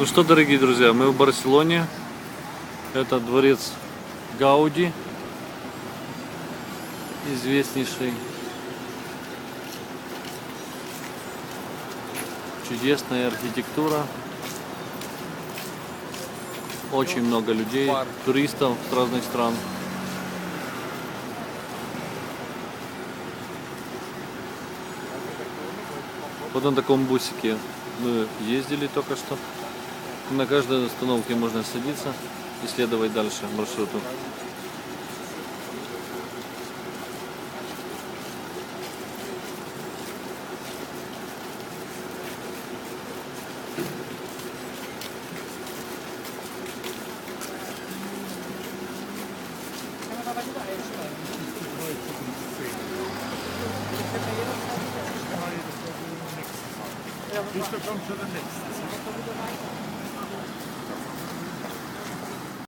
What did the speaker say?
Ну что, дорогие друзья, мы в Барселоне. Это дворец Гауди, известнейший. Чудесная архитектура. Очень много людей, туристов с разных стран. Вот на таком бусике мы ездили только что. На каждой остановке можно садиться и следовать дальше маршруту. Should come to the next.